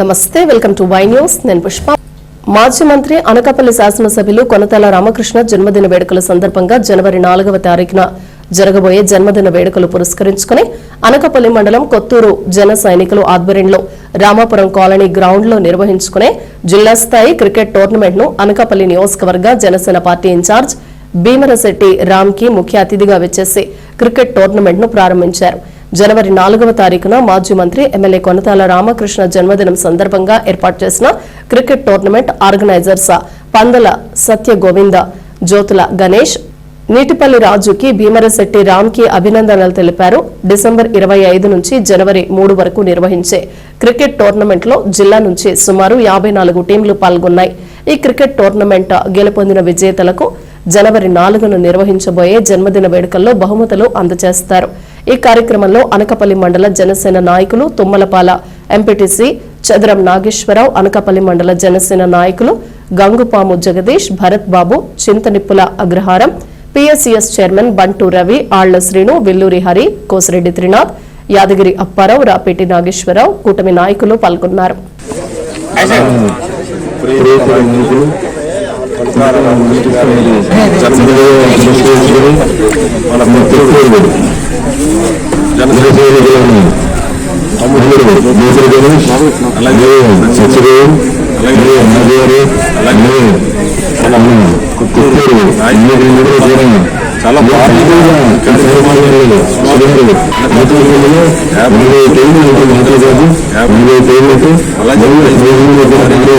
నమస్తే welcome to Y news. నేను పుష్ప. మాజీ మంత్రి అనకాపల్లి శాసనసభ్యులు కొనతాల రామకృష్ణ జన్మదిన వేడుకల సందర్భంగా జనవరి నాలుగవ తారీఖున జరగబోయే జన్మదిన వేడుకలు పురస్కరించుకుని అనకాపల్లి మండలం కొత్తూరు జన సైనికులు ఆధ్వర్యంలో రామాపురం కాలనీ గ్రౌండ్లో నిర్వహించుకునే జిల్లా స్థాయి క్రికెట్ టోర్నమెంట్ను అనకాపల్లి నియోజకవర్గ జనసేన పార్టీ ఇన్ఛార్జ్ భీమరశెట్టి రామ్కి ముఖ్య అతిథిగా వచ్చేసి క్రికెట్ టోర్నమెంట్ను ప్రారంభించారు. జనవరి నాలుగవ తారీఖున మాజీ మంత్రి ఎమ్మెల్యే కొనతాల రామకృష్ణ జన్మదినం సందర్భంగా ఏర్పాటు చేసిన cricket tournament organisers Pandala Satya Govinda Jyothula Ganesh Neetipalli రాజుకి భీమరశెట్టి రామ్కి అభినందనలు తెలిపారు. డిసెంబర్ ఇరవై ఐదు నుంచి జనవరి మూడు వరకు నిర్వహించే క్రికెట్ టోర్నమెంట్లో జిల్లా నుంచి సుమారు యాభై నాలుగు టీంలు పాల్గొన్నాయి. ఈ క్రికెట్ టోర్నమెంట్ గెలుపొందిన విజేతలకు జనవరి నాలుగును నిర్వహించబోయే జన్మదిన వేడుకల్లో బహుమతులు అందజేస్తారు ఈ కార్యక్రమంలో అనకపల్లి మండల జనసేన నాయకులు తుమ్మలపాల ఎంపీటీసీ చదరం నాగేశ్వరరావు అనకపల్లి మండల జనసేన నాయకులు గంగుపాము జగదీష్ భరత్ బాబు చింతనిప్పుల అగ్రహారం పిఎస్సిఎస్ చైర్మన్ బంటు రవి ఆళ్ళ శ్రీను విల్లూరి హరి కోసిరెడ్డి త్రినాథ్ యాదగిరి అప్పారావు రాపేటి నాగేశ్వరరావు కూటమి నాయకులు పాల్గొన్నారు. మన మిత్రుడు జనసేన తమ్ముడు మేసరి గణేష్ అలాగే సచిదేవ్ అలాగే నాగేరు అలాగే కుత్తూరు చేరాము చాలా నేతృత్వంలో యాభై టైంలు మాట్లాడారు యాభై టైంలకు అలాగే స్కూల్ ఈ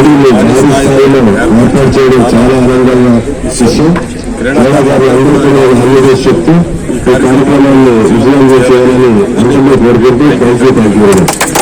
పోటీలు భారీ స్థాయిలో ఏర్పాటు చేయడం చాలా ఆనందంగా విషయం క్రీడాకారులు అందరికీ అందజే శక్తి ఈ కార్యక్రమాన్ని విజయం చేయాలని అనుకుంటూ కోరుకుంటూ థ్యాంక్ యూ థ్యాంక్ యూ